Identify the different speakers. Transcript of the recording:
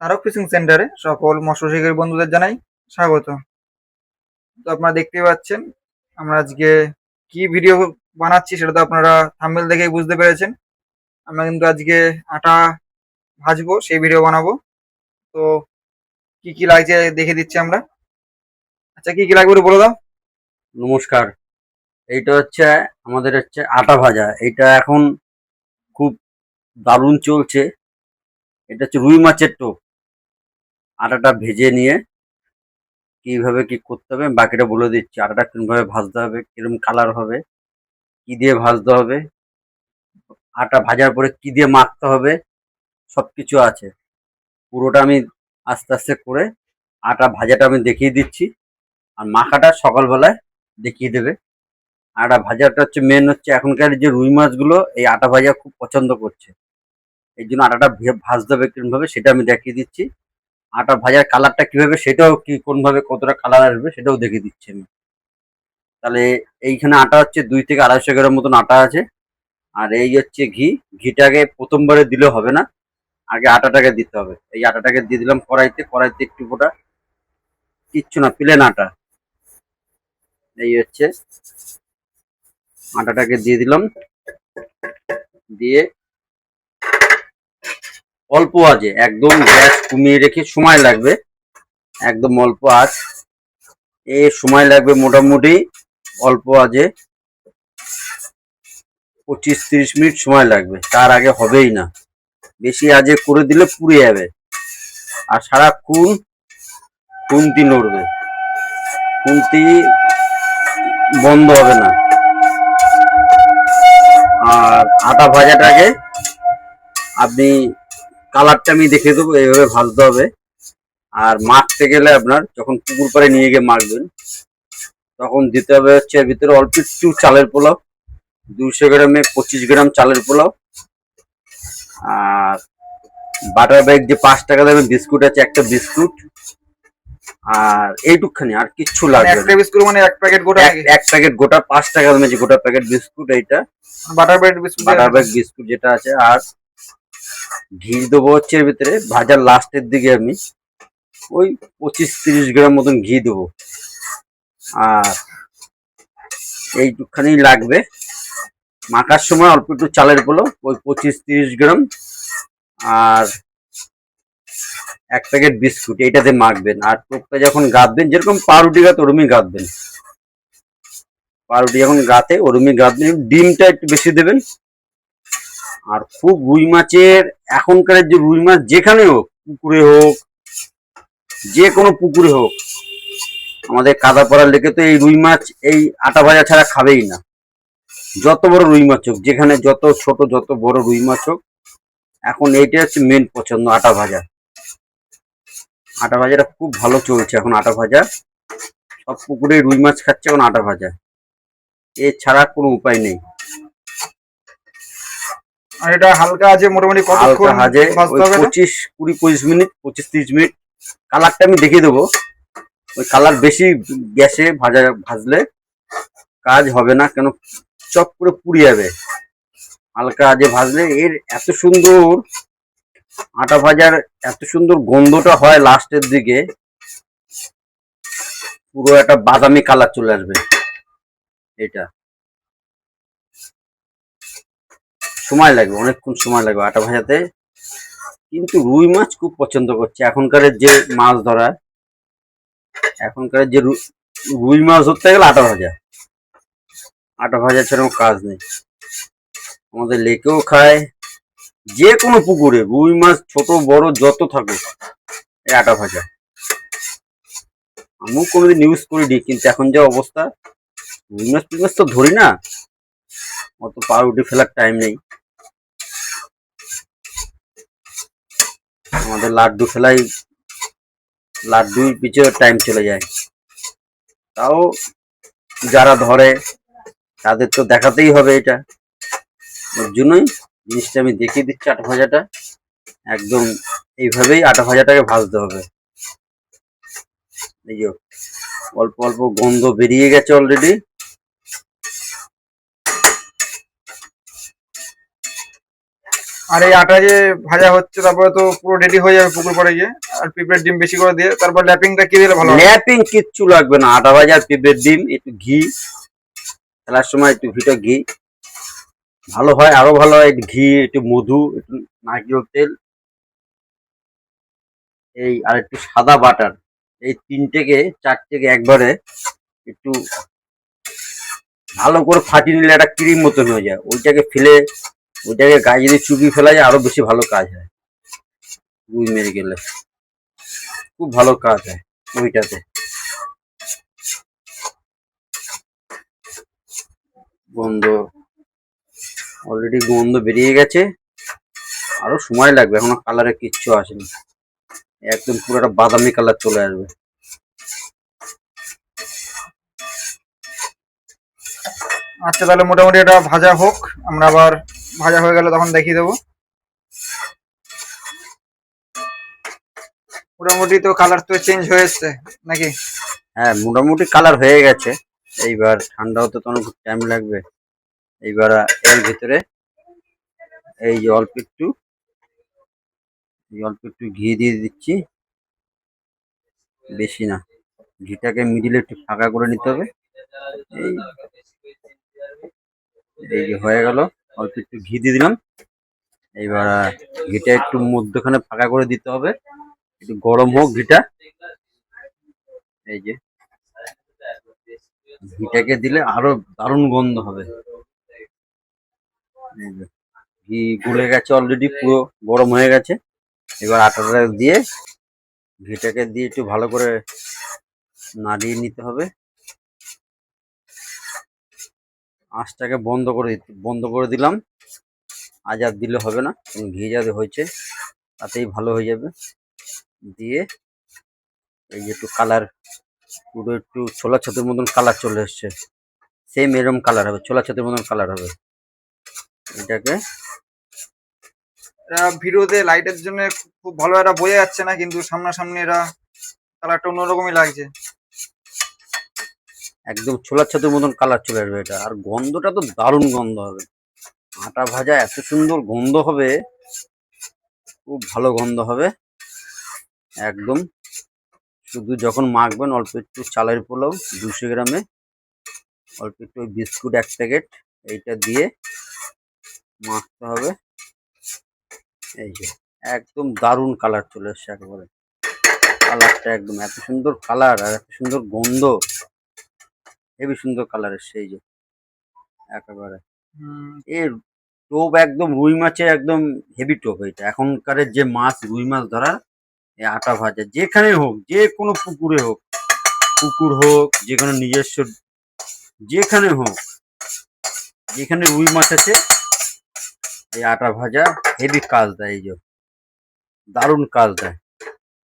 Speaker 1: Tarak fishing সেন্টারে সকল মৎস্য শিকারী বন্ধুদের জানাই স্বাগত। তো আপনারা দেখতেই পাচ্ছেন, আমরা আজকে কি ভিডিও বানাচ্ছি সেটা তো আপনারা থাম্বেল দেখেই বুঝতে পেরেছেন। আমরা কিন্তু আজকে আটা ভাজবো, সেই ভিডিও বানাবো। তো কি কি লাগছে দেখে দিচ্ছি আমরা। আচ্ছা কি কি লাগবে বলে দাও।
Speaker 2: নমস্কার, এইটা হচ্ছে, আমাদের হচ্ছে আটা ভাজা। এটা এখন খুব দারুণ চলছে। এটা হচ্ছে রুই মাছের টোপ। আটাটা ভেজে নিয়ে কীভাবে কি করতে হবে বাকিটা বলে দিচ্ছি। আটাটা কিরমভাবে ভাজতে হবে কিরম কালার হবে, কি দিয়ে ভাজতে হবে, আটা ভাজার পরে কি দিয়ে মাখতে হবে সব কিছু আছে। পুরোটা আমি আস্তে আস্তে করে আটা ভাজাটা আমি দেখিয়ে দিচ্ছি। আর মাখাটা সকালবেলায় দেখিয়ে দেবে। আটা ভাজাটা হচ্ছে মেন হচ্ছে এখনকার যে রুই মাছগুলো, এই আটা ভাজা খুব পছন্দ করছে। এই জন্য আটাটা ভাজতে হবে কিরমভাবে সেটা আমি দেখিয়ে দিচ্ছি। আটা ভাজার কালারটা কীভাবে, সেটাও কি, কোনভাবে কতটা কালার আসবে, সেটাও দেখে দিচ্ছি আমি। তাহলে এইখানে আটা হচ্ছে দুই থেকে আড়াইশো গ্রাম মতন আটা আছে। আর এই হচ্ছে ঘি। ঘিটাকে প্রথমবারে দিলে হবে না, আগে আটাটাকে দিতে হবে। এই আটাটাকে দিয়ে দিলাম কড়াইতে কড়াইতে একটু ফোটা কিচ্ছু না প্লেন আটা। এই হচ্ছে, আটাটাকে দিয়ে দিলাম। দিয়ে অল্প আজে, একদম গ্যাস কমিয়ে রেখে সময় লাগবে, একদম অল্প আঁচ। এ সময় লাগবে মোটামুটি অল্প আজে পঁচিশ তিরিশ মিনিট সময় লাগবে, তার আগে হবেই না। বেশি আজে করে দিলে পুড়ে যাবে। আর সারাক্ষণ খুন্তি নড়বে। খুন্তি বন্ধ হবে না। আর আটা ভাজাটাকে আপনি কালারটা আমি দেখে দেবো এইভাবে ভাজতে হবে। আর মাখতে গেলে আপনার যখন পুকুর পাড়ে নিয়ে গিয়ে মাখবেন তখন দিতে হবে হচ্ছে এর ভিতরে অল্প একটু চালের পোলাও দুশো গ্রামে পঁচিশ গ্রাম চালের পোলাও। আর বাটার ব্যাগ যে পাঁচ টাকা দামের বিস্কুট আছে একটা বিস্কুট। আর এইটুকখানি আর কিচ্ছু লাগবে
Speaker 1: একটা বিস্কুট মানে এক প্যাকেট গোটা
Speaker 2: এক- প্যাকেট গোটা পাঁচ টাকা দামের যে গোটা প্যাকেট বিস্কুট এইটা
Speaker 1: butter bread biscuit
Speaker 2: butter bag biscuit যেটা আছে। আর ঘি দেবো হচ্ছে এর ভিতরে ভাজার লাস্টের দিকে আমি। ওই পঁচিশ তিরিশ গ্রাম মতন ঘি দেবো। আর এইটুকখানি লাগবে। মাখার সময় অল্প একটু চালের পোলো ওই পঁচিশ তিরিশ গ্রাম। আর এক প্যাকেট বিস্কুট, এইটাতে মাখবেন। আর টোপটা যখন গাঁথবেন, যেরকম পাউরুটি গাঁথ, ওরমই গাঁথবেন। পাউরুটি যখন গাঁথে, ওরমই গাঁথবেন। ডিমটা একটু বেশি দেবেন। আর খুব রুই মাছের, এখনকার যে রুই মাছ যেখানে হোক, পুকুরে হোক, যে কোনো পুকুরে হোক, আমাদের কাদা পড়ার লেগে তো এই রুই মাছ এই আটা ভাজা ছাড়া খাবেই না। যত বড় রুই মাছ হোক, যেখানে যত ছোট, যত বড় রুই মাছ হোক, এখন এইটা হচ্ছে মেন পছন্দ, আটা ভাজা। আটা ভাজাটা খুব ভালো চলছে এখন আটা ভাজা। সব পুকুরে রুই মাছ খাচ্ছে এখন আটা ভাজা। এছাড়া কোনো উপায় নেই।
Speaker 1: আর এটা হালকা আছে মোটামুটি কতক্ষণ
Speaker 2: হাজে পঁচিশ কুড়ি পঁচিশ মিনিট পঁচিশ তিরিশ মিনিট। কালারটা আমি দেখিয়ে দেবো। ওই কালার বেশি গ্যাসে ভাজা ভাজলে কাজ হবে না কেন চপ করে পুড়ে যাবে। হালকা আজে ভাজলে এর এত সুন্দর আটা ভাজার এত সুন্দর গন্ধটা হয় লাস্টের দিকে। পুরো একটা বাদামি কালার চলে আসবে। এটা। সময় লাগবে, অনেকক্ষণ সময় লাগবে আটা ভাজাতে। কিন্তু রুই মাছ খুব পছন্দ করছে। এখনকার যে মাছ ধরা, এখনকার যে রুই মাছ ধরতে গেলে আটা ভাজা। আটা ভাজা ছাড়া কাজ নেই। আমাদের লেকেও খায়। যে কোনো পুকুরে রুই মাছ ছোট, বড়, যত থাকুক, এই আটা ভাজা। আমিও কোনোদিন ইউজ করিনি, কিন্তু এখন যে অবস্থা, রুই মাছ মাছ তো ধরি না। অত পাউরুটি ফেলার টাইম নেই। আমাদের লাড্ডু ফেলাই, লাড্ডুর পিছনে টাইম চলে যায়। তাও যারা ধরে, তাদের তো দেখাতেই হবে এটা। ওর জন্যই জিনিসটা আমি দেখিয়ে দিচ্ছি আটা ভাজাটা একদম এইভাবেই আটা ভাজাটাকে ভাজতে হবে। এই অল্প অল্প গন্ধ বেরিয়ে গেছে অলরেডি
Speaker 1: আর এই আটা যে ভাজা হচ্ছে, তারপরে তো পুরো রেডি হয়ে যাবে পুকুর পরে গিয়ে। আর পিঁপড়ের ডিম বেশি করে দিয়ে, তারপর ল্যাপিংটা কি দিলে ভালো
Speaker 2: ল্যাপিং কিচ্ছু লাগবে না, আটা ভাজা পেঁপের ডিম, একটু ঘি, খেলার সময় একটু ঘিটা ঘি। ভালো হয়, আরও ভালো হয় ঘি, একটু মধু, একটু নারকেল তেল। এই আর একটু সাদা বাটার, এই তিনটেকে, চারটেকে একবারে একটু ভালো করে ফাটিয়ে নিলে একটা ক্রিম মতন হয়ে যায়। ওইটাকে ফেলে ওইটাকে গায়ে যদি চুপি ফেলা যায়, আরও বেশি ভালো কাজ হয়। রুই মেরে গেলে। খুব ভালো কাজ হয় ওইটাতে। গন্ধ। অলরেডি গন্ধ বেরিয়ে গেছে। আরও সময় লাগবে, এখনও কালারে কিচ্ছু আসেনি। একদম পুরো একটা বাদামি কালার চলে আসবে।
Speaker 1: আচ্ছা তাহলে মোটামুটি এটা ভাজা হোক। আমরা আবার ভাজা হয়ে গেলে তখন দেখিয়ে দেবো। মোটামুটি তো কালার তো চেঞ্জ হয়ে এসছে, নাকি?
Speaker 2: হ্যাঁ মোটামুটি কালার হয়ে গেছে। এইবার ঠান্ডা হতে তো অনেক টাইম লাগবে। এইবার এর ভিতরে এই যে অল্প একটু, এই অল্প একটু ঘি দিয়ে দিচ্ছি। বেশি না, ঘিটাকে মিডিলে একটু ফাঁকা করে নিতে হবে। এই এই যে হয়ে গেল। অল্প একটু ঘি দিয়ে দিলাম। এইবার ঘিটা একটু মধ্যখানে ফাঁকা করে দিতে হবে। একটু গরম হোক ঘিটা। এই যে, ঘিটাকে দিলে আরও দারুণ গন্ধ হবে। ঘি গুলে গেছে অলরেডি পুরো গরম হয়ে গেছে। এবার আটাটা দিয়ে ঘিটাকে দিয়ে একটু ভালো করে নাড়িয়ে নিতে হবে। আঁচটাকে বন্ধ করে বন্ধ করে দিলাম। আজ আর দিলে হবে না ঘি যাতে হয়েছে, তাতেই ভালো হয়ে যাবে। দিয়ে এই যে একটু কালার পুরো একটু ছোলা ছাতুর মতন কালার চলে এসছে। সেম এরকম কালার হবে, ছোলা ছাতুর মতন কালার হবে। এটাকে
Speaker 1: এটা ভিডিওতে লাইটের জন্য খুব ভালো একটা বোঝা যাচ্ছে না, কিন্তু সামনাসামনি এটা কালারটা অন্যরকমই লাগছে।
Speaker 2: একদম ছোলা ছাতুর মতন কালার চলে আসবে এটা। আর গন্ধটা তো দারুণ গন্ধ হবে। আটা ভাজা এত সুন্দর গন্ধ হবে, খুব ভালো গন্ধ হবে। একদম। শুধু যখন মাখবেন অল্প একটু চালের পোলাও দুশো গ্রামে, অল্প একটু বিস্কুট এক প্যাকেট, এইটা দিয়ে মাখতে হবে। এই যে, একদম দারুণ কালার চলে এসছে একেবারে। কালারটা একদম এত সুন্দর কালার আর এত সুন্দর গন্ধ। হেবি সুন্দর কালার এসছে এই যে। একেবারে। এর টোপ একদম রুই মাছের একদম হেভি টোপ এটা। এখনকার যে মাছ রুই মাছ ধরার এই আটা ভাজা যেখানে হোক যে কোনো পুকুরে হোক পুকুর হোক যে কোনো নিজস্ব যেখানে হোক যেখানে রুই মাছ আছে এই আটা ভাজা হেভি কাজ দেয় এই যে। দারুণ কাজ দেয়।